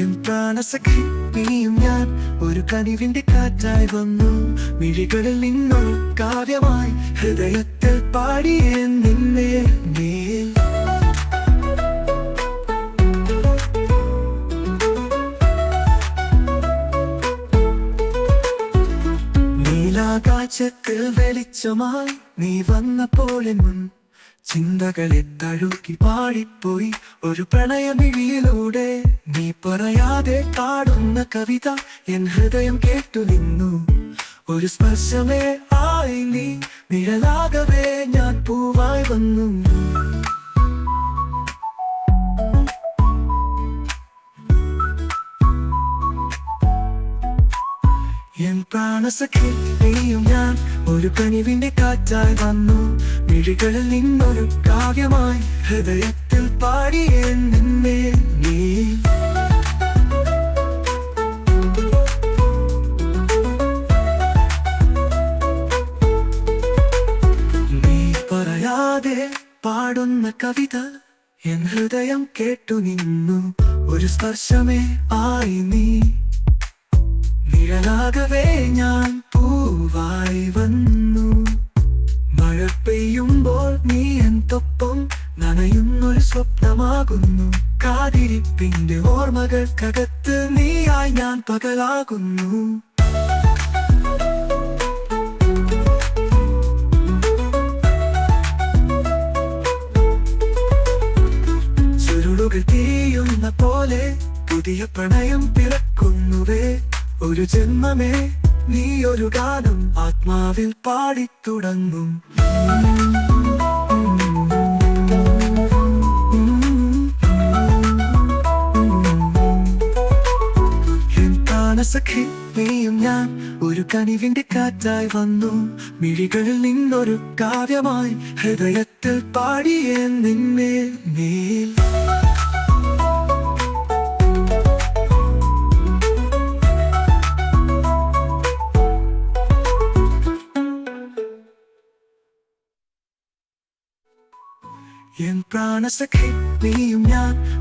N പ്രാണസഖി നീയും ഞാൻ ഒരു കനിവിന്റെ കാറ്റായി വന്നു. മിഴികളിൽ നിന്നൊരു കാവ്യമായി ഹൃദയത്തിൽ പാടിയേ നിന്നെ മേൽ. നീലാകാശത്തിൽ വെളിച്ചമായി നീ വന്നപ്പോൾ മുൻ ചിന്തകളെ തഴുകി പാടിപ്പോയി ഒരു പ്രണയമിഴിയിലൂടെ നീ പറയാതെ പാടുന്ന കവിത എൻ ഹൃദയം കേട്ടു നിന്നു. ഒരു സ്പർശമേ ആയി നീ നിഴലാകവേ ഞാൻ പൂവായി വന്നു. എൻ പ്രാണസഖി ഒരു കനിവിന്റെ കാറ്റായി വന്നു. മിഴികളിൽ നിന്നൊരു കാവ്യമായി ഹൃദയത്തിൽ പാടിയേ നിന്നെ നീ. പാടുന്ന കവിത എൻ ഹൃദയം കേട്ടു നിന്നു. ഒരു സ്പർശമേ ആയി നീ. നിഴലാകവേ ഞാൻ പൂവായി വന്നു. മഴ പെയ്യുമ്പോൾ നീ എന്തൊപ്പം നനയുന്നൊരു സ്വപ്നമാകുന്നു. കാതിരിപ്പിന്റെ ഓർമ്മകൾക്കകത്ത് നീയായി ഞാൻ പകലാകുന്നു. ചുരുളുകൾ തീയുന്ന പോലെ പുതിയ പ്രണയം പിറക്കുന്നുവേ. ഒരു ജന്മമേ നീ ഒരു ഗാനം ആത്മാവിൽ പാടിത്തുടങ്ങും. സഖി? നീയും ഞാൻ ഒരു കനിവിന്റെ കാറ്റായി വന്നു. മിഴികളിൽ നിന്നൊരു കാവ്യമായി ഹൃദയത്തിൽ പാടിയേ നിന്നെ മേൽ.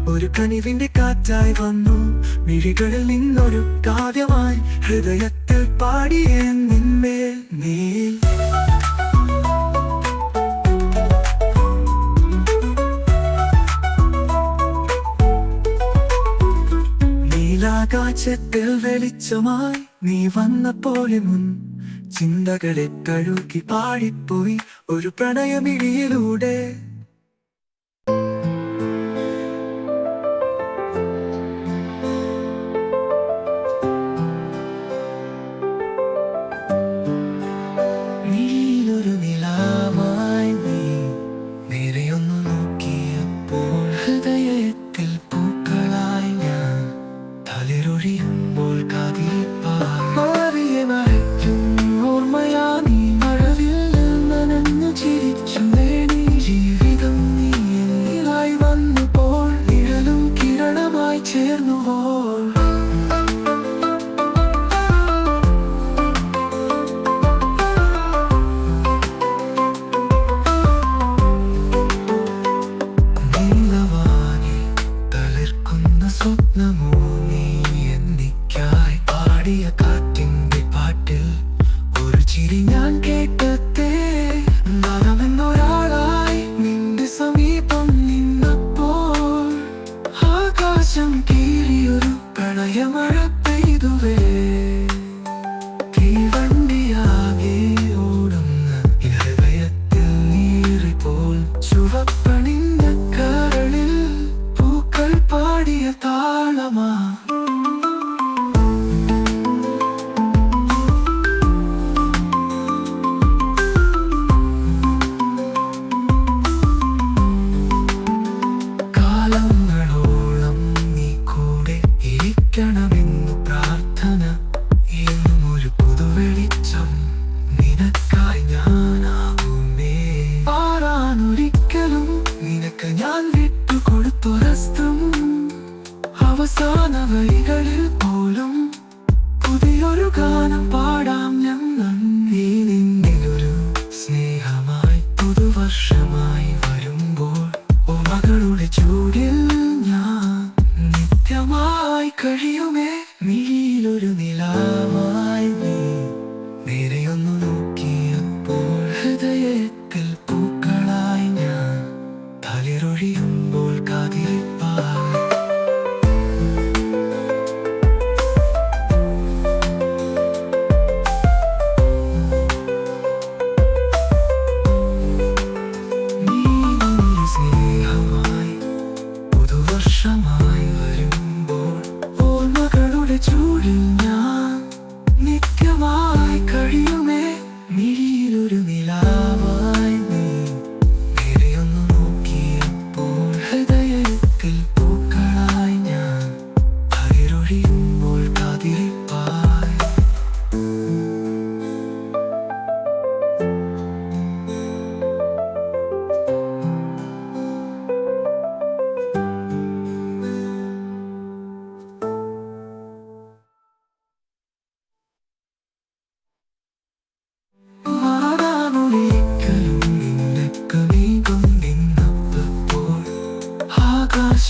ഒരു കനിവിന്റെ കാറ്റായി വന്നു. മിഴികളിൽ നിന്നൊരു കാവ്യമായി ഹൃദയത്തിൽ പാടിയേ നിന്നേ നീ. നീലാകാശത്തിൽ വെളിച്ചമായി നീ വന്നപ്പോഴെ മുൻ ചിന്തകളെ കഴുകി പാടിപ്പോയി ഒരു പ്രണയമിഴിയിലൂടെ. കഴിയുമേ? നീയിലൊരു നില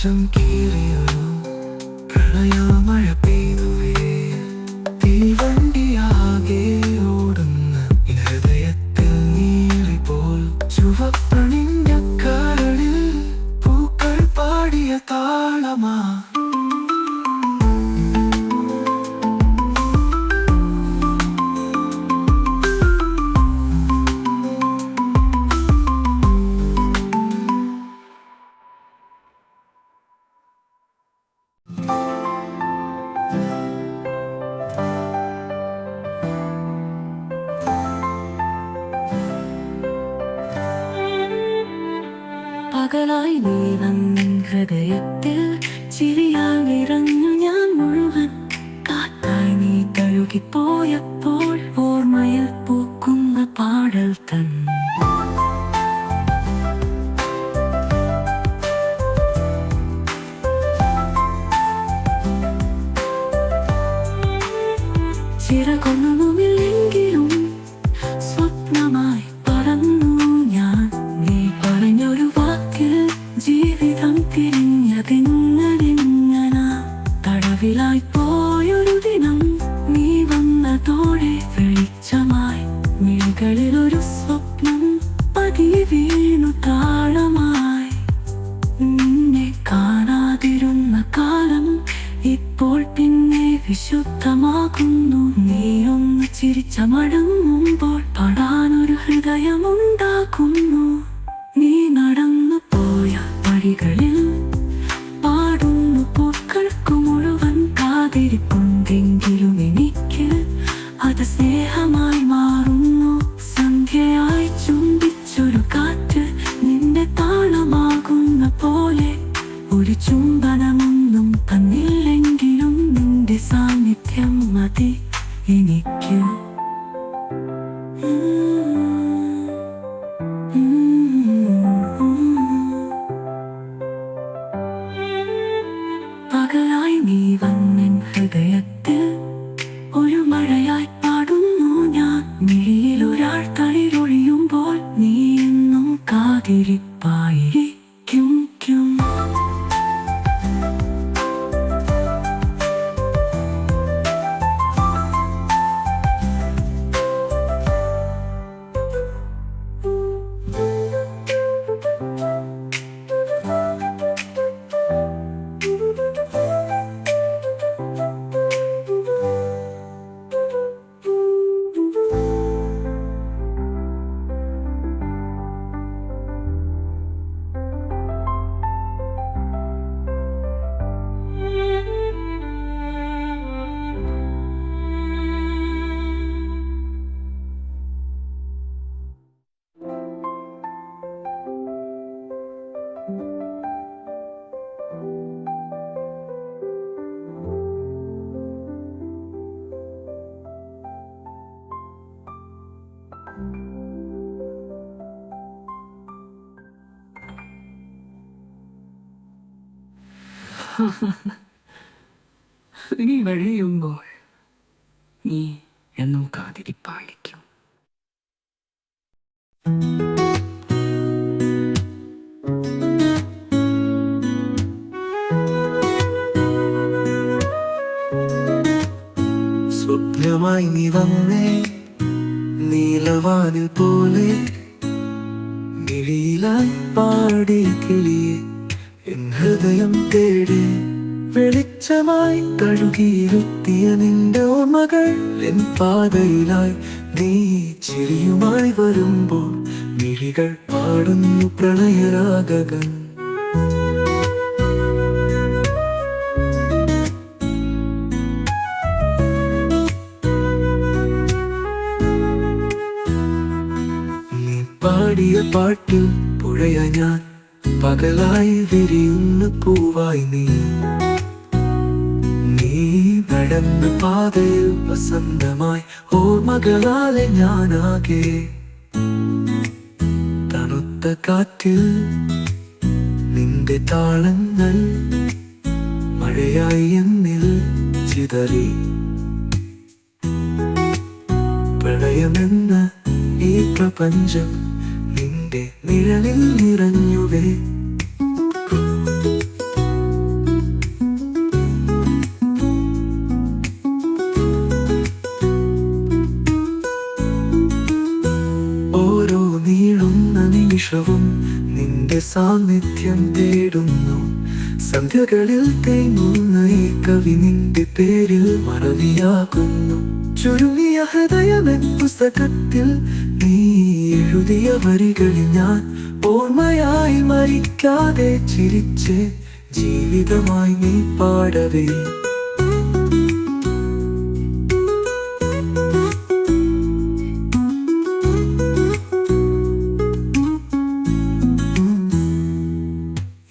some ഇപ്പോൾ പിന്നെ വിശുദ്ധമാകുന്നു. നീയൊന്ന് ചിരിച്ച മടങ്ങുമ്പോൾ പാടാനൊരു ഹൃദയമുണ്ടാക്കുന്നു എനിക്ക് നീ വഴിയുമ്പോൾ നീ എന്നും കാതിരിപ്പായിരിക്കും. സ്വപ്നമായി നീ വന്നേ നീലവാനിൽ പോലെ പാടി കിളിയെ. എൻ ഹൃദയം തേടി വെളിച്ചമായി കഴുകിയിരുത്തിയ നിന്റെ ഓർമ്മകൾ എൻ പാതയിലായി നീ ചിരിയുമായി വരുമ്പോൾ മിഴികൾ പാടുന്നു പ്രണയരാഗകൾ നീ പാടിയ പാട്ടിൽ പുഴയ ഞാൻ പകലായി വിരിയുന്ന പൂവായി നീ. നീ നടന്ന പാതയിൽ വസന്തമായി ഓർമ്മകളാലെ ഞാനാകെ. തണുത്ത കാറ്റിൽ നിന്റെ താളങ്ങൾ മഴയായി എന്നിൽ ചിതറി. പ്രളയമെന്ന ഈ പ്രപഞ്ചം നിന്റെ നിഴലിൽ നിറഞ്ഞുവേ. നീളുന്ന നിമിഷവും നിന്റെ സാന്നിധ്യം തേടുന്നു. സന്ധ്യകളിൽ തേങ്ങുന്ന ഈ കവി നിന്റെ പേരിൽ മറവിയാകുന്നു. ചുരുങ്ങിയ ഹൃദയ പുസ്തകത്തിൽ എഴുതിയ വരികളിൽ ഞാൻ ഓർമ്മയായി മരിക്കാതെ ചിരിച്ച് ജീവിതമായി നീ പാടവേ.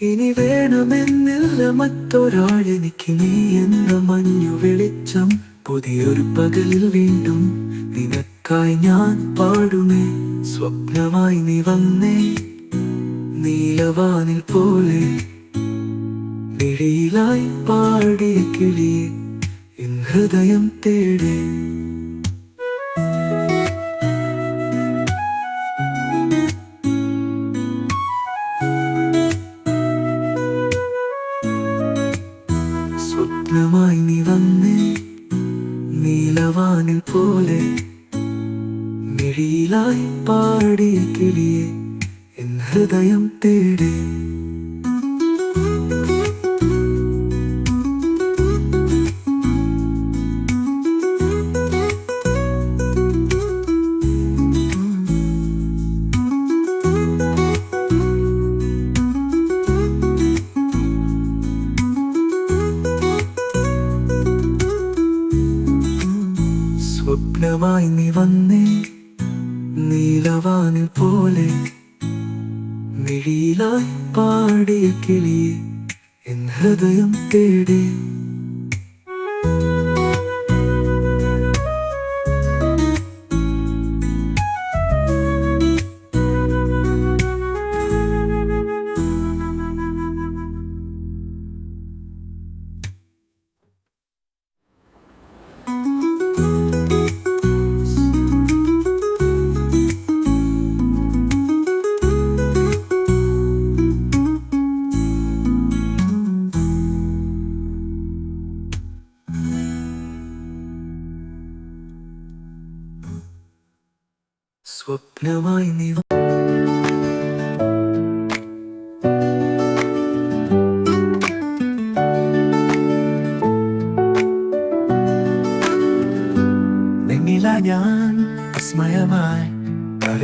ഇനി വേണമെന്നില്ല മറ്റൊരാൾ എനിക്ക് നീ എന്ന മഞ്ഞു വെളിച്ചം പുതിയൊരു പകലിൽ വീണ്ടും നിനക്കായി ഞാൻ പാടുമേ. സ്വപ്നമായി നീ വന്നേ നീലവാനിൽ പോലെ മിഴിയിലായി പാടിയ കിളിയെ ഹൃദയം തേടേ.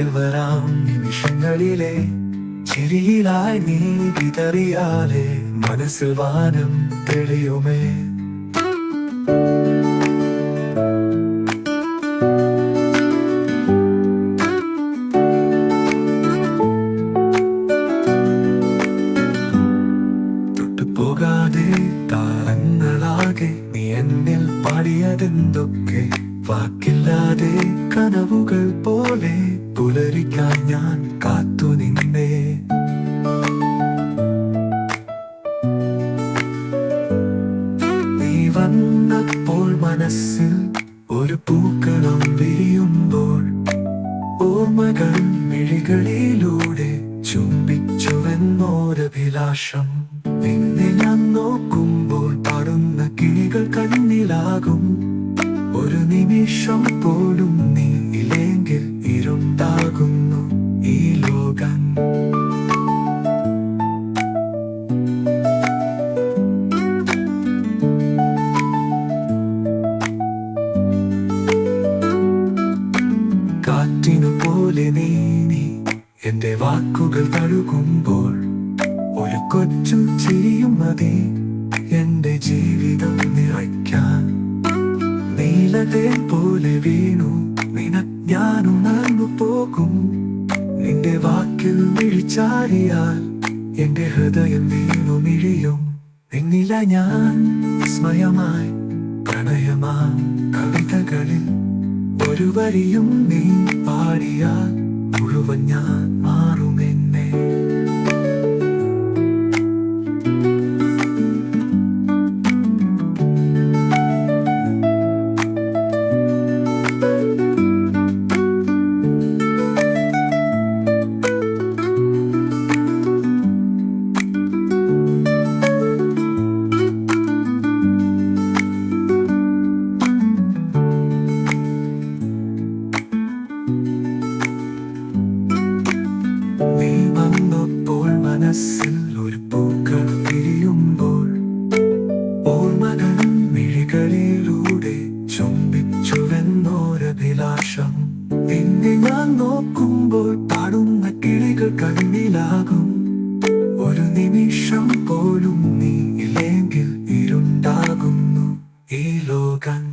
വരാം നിമിഷങ്ങളിലെ ചെരിയിലായി നീ വിതറിയാലേ മനസ്സിൽ വാനം തെളിയുമേ? പോകാതെ താരങ്ങളാകെ നീ എന്നിൽ പാടിയതെന്തൊക്കെ? വാക്കില്ലാതെ കനവുകൾ പോലെ പുലരിക്കാൻ ഞാൻ വാക്കിൽ വിഴിച്ചാരിയാൽ എന്റെ ഹൃദയം വീണു മിഴിയും. നിന്നില ഞാൻ വിസ്മയമായി പ്രണയമാ കവിതകളിൽ ഒരു വരിയും നീ പാടിയാൽ മുഴുവൻ ഞാൻ മാറുമെന്നേ. ലോകം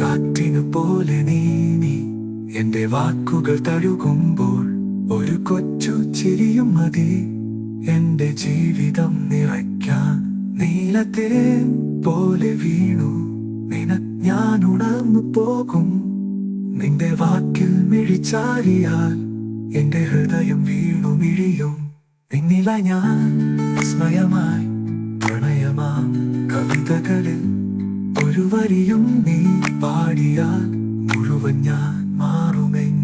കാറ്റിനു പോലെ നീ നീ എന്റെ വാക്കുകൾ തഴുകുമ്പോൾ ഒരു കൊച്ചു ചിരിയും മതി. എന്റെ ജീവിതം നിറയ്ക്കാൻ നീലത്തെ പോലെ വീണു. നിന ഞാൻ ഉണർന്നു പോകും. നിന്റെ വാക്കിൽ മിഴിച്ചാരിയാൽ എന്റെ ഹൃദയം വീണു മിഴിയും പിന്നില ഞാൻ സ്മയമായി പ്രണയമാ. കവിതകളിൽ ഒരു വരിയും നീ പാടിയാൽ മുഴുവൻ ഞാൻ മാറുമെങ്കിൽ